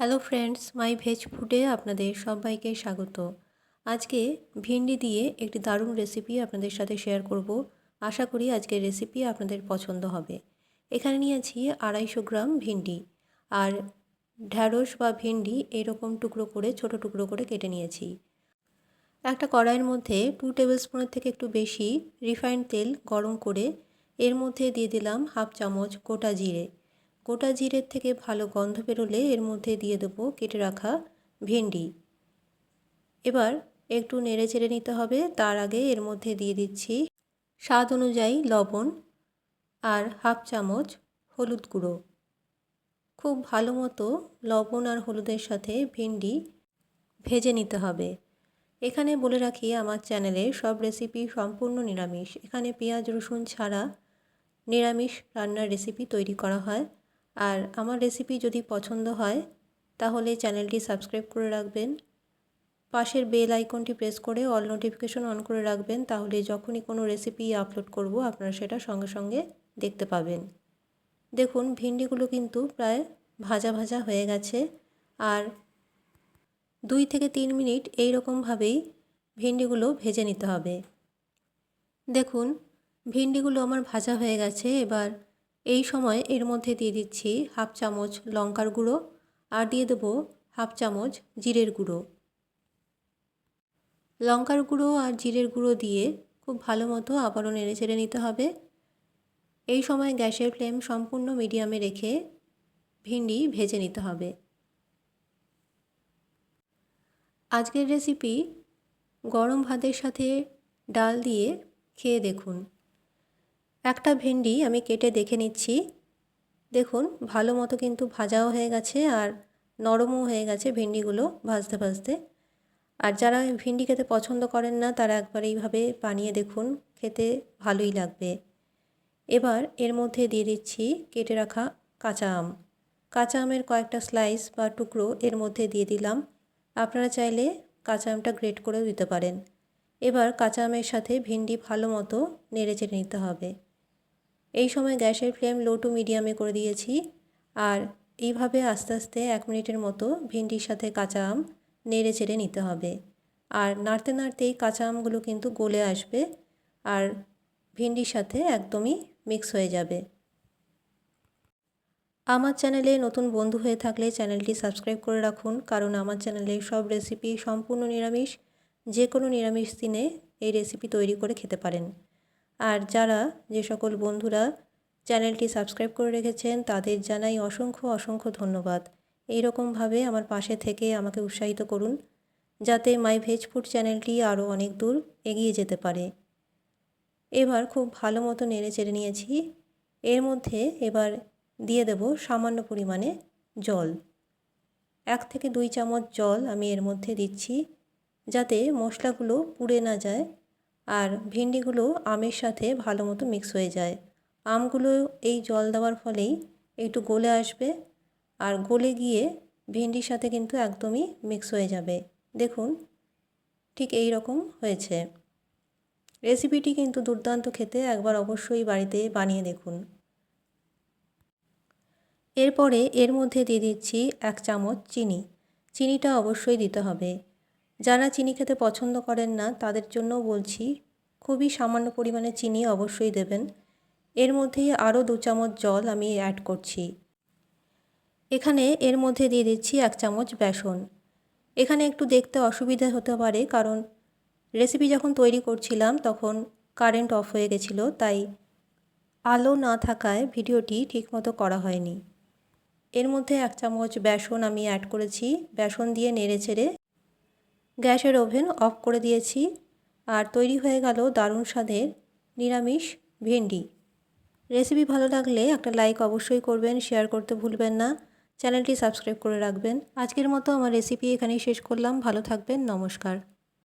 Hello friends, মাই veg ফুডে আপনাদের সবাইকে স্বাগত। আজকে ভিন্ডি দিয়ে একটি দারুণ রেসিপি আপনাদের সাথে শেয়ার করব। আশা করি আজকের রেসিপি আপনাদের পছন্দ হবে। এখানে নিয়েছি আড়াইশো গ্রাম ভিন্ডি আর ঢ্যাঁড়স বা ভিন্ডি এরকম টুকরো করে, ছোট টুকরো করে কেটে নিয়েছি। একটা কড়াইয়ের মধ্যে টু টেবিল স্পুনের থেকে একটু বেশি রিফাইন্ড তেল গরম করে এর মধ্যে দিয়ে দিলাম হাফ চামচ গোটা জিরে। গোটা জিরের থেকে ভালো গন্ধ বেরোলে এর মধ্যে দিয়ে দেবো কেটে রাখা ভেন্ডি। এবার একটু নেড়ে চেড়ে নিতে হবে, তার আগে এর মধ্যে দিয়ে দিচ্ছি স্বাদ অনুযায়ী লবণ আর হাফ চামচ হলুদ গুঁড়ো। খুব ভালো মতো লবণ আর হলুদের সাথে ভেন্ডি ভেজে নিতে হবে। এখানে বলে রাখি, আমার চ্যানেলে সব রেসিপি সম্পূর্ণ নিরামিষ। এখানে পেঁয়াজ, রসুন ছাড়া নিরামিষ রান্নার রেসিপি তৈরি করা হয়। আর আমার রেসিপি যদি পছন্দ হয়, তাহলে চ্যানেলটি সাবস্ক্রাইব করে রাখবেন। পাশের বেল আইকনটি প্রেস করে অল নোটিফিকেশন অন করে রাখবেন, তাহলে যখনই কোনো রেসিপি আপলোড করব, আপনারা সেটা সঙ্গে সঙ্গে দেখতে পাবেন। দেখুন, ভিন্ডিগুলো কিন্তু প্রায় ভাজা ভাজা হয়ে গেছে আর দুই থেকে তিন মিনিট এই রকমভাবেই ভিন্ডিগুলো ভেজে নিতে হবে। দেখুন, ভিন্ডিগুলো আমার ভাজা হয়ে গেছে, এবার এই সময় এর মধ্যে দিয়ে দিচ্ছি হাফ চামচ লঙ্কার গুঁড়ো আর দিয়ে দেবো হাফ চামচ জিরের গুঁড়ো। লঙ্কার গুঁড়ো আর জিরের গুঁড়ো দিয়ে খুব ভালো মতো আবারও নেড়ে চেড়ে নিতে হবে। এই সময় গ্যাসের ফ্লেম সম্পূর্ণ মিডিয়ামে রেখে ভিন্ডি ভেজে নিতে হবে। আজকের রেসিপি গরম ভাতের সাথে ডাল দিয়ে খেয়ে দেখুন। একটা ভেন্ডি আমি কেটে দেখে নিচ্ছি। দেখুন, ভালো মতো কিন্তু ভাজাও হয়ে গেছে আর নরমও হয়ে গেছে ভেন্ডিগুলো ভাজতে ভাজতে। আর যারা ভিন্ডি খেতে পছন্দ করেন না, তারা একবার এইভাবে বানিয়ে দেখুন, খেতে ভালোই লাগবে। এবার এর মধ্যে দিয়ে দিচ্ছি কেটে রাখা কাঁচা আম। কাঁচা আমের কয়েকটা স্লাইস বা টুকরো এর মধ্যে দিয়ে দিলাম। আপনারা চাইলে কাঁচা আমটা গ্রেট করেও দিতে পারেন। এবার কাঁচা আমের সাথে ভেন্ডি ভালো মতো নেড়ে চেড়ে নিতে হবে। এই সময় গ্যাসের ফ্লেম লো টু মিডিয়ামে করে দিয়েছি। আর এইভাবে আস্তে আস্তে এক মিনিটের মতো ভিন্ডির সাথে কাঁচা আম নেড়ে চেড়ে নিতে হবে। আর নাড়তে নাড়তেই কাঁচা আমগুলো কিন্তু গলে আসবে আর ভিন্ডির সাথে একদমই মিক্স হয়ে যাবে। আমার চ্যানেলে নতুন বন্ধু হয়ে থাকলে চ্যানেলটি সাবস্ক্রাইব করে রাখুন, কারণ আমার চ্যানেলে সব রেসিপি সম্পূর্ণ নিরামিষ, যে কোনো নিরামিষ দিনে এই রেসিপি তৈরি করে খেতে পারেন। আর যারা যে সকল বন্ধুরা চ্যানেলটি সাবস্ক্রাইব করে রেখেছেন, তাদের জানাই অসংখ্য অসংখ্য ধন্যবাদ। এইরকমভাবে আমার পাশে থেকে আমাকে উৎসাহিত করুন, যাতে মাই ভেজ ফুড চ্যানেলটি আরও অনেক দূর এগিয়ে যেতে পারে। এবার খুব ভালো মতো নেড়ে চেড়ে নিয়েছি। এর মধ্যে এবার দিয়ে দেব সামান্য পরিমাণে জল। এক থেকে দুই চামচ জল আমি এর মধ্যে দিচ্ছি, যাতে মশলাগুলো পুড়ে না যায়। আর ভেন্ডিগুলো আমের সাথে ভালো মতো মিক্স হয়ে যায়। আমগুলো এই জল দেওয়ার ফলেই একটু গলে আসবে আর গলে গিয়ে ভেন্ডির সাথে কিন্তু একদমই মিক্স হয়ে যাবে। দেখুন, ঠিক এই রকম হয়েছে। রেসিপিটি কিন্তু দুর্দান্ত খেতে একবার অবশ্যই বাড়িতে বানিয়ে দেখুন। এরপরে এর মধ্যে দিয়ে দিচ্ছি এক চামচ চিনি। চিনিটা অবশ্যই দিতে হবে। যারা চিনি খেতে পছন্দ করেন না, তাদের জন্য বলছি, খুবই সামান্য পরিমাণে চিনি অবশ্যই দেবেন। এর মধ্যেই আরও দু চামচ জল আমি অ্যাড করছি। এখানে এর মধ্যে দিয়ে দিচ্ছি এক চামচ বেসন। এখানে একটু দেখতে অসুবিধা হতে পারে, কারণ রেসিপি যখন তৈরি করছিলাম, তখন কারেন্ট অফ হয়ে গেছিল, তাই আলো না থাকায় ভিডিওটি ঠিকমতো করা হয়নি। এর মধ্যে এক চামচ বেসন আমি অ্যাড করেছি। বেসন দিয়ে নেড়ে ছেড়ে গ্যাসের ওভেন অফ করে দিয়েছি আর তৈরি হয়ে গেল দারুণ স্বাদের নিরামিষ ভেন্ডি। রেসিপি ভালো লাগলে একটা লাইক অবশ্যই করবেন, শেয়ার করতে ভুলবেন না। চ্যানেলটি সাবস্ক্রাইব করে রাখবেন। আজকের মতো আমার রেসিপি এখানেই শেষ করলাম। ভালো থাকবেন, নমস্কার।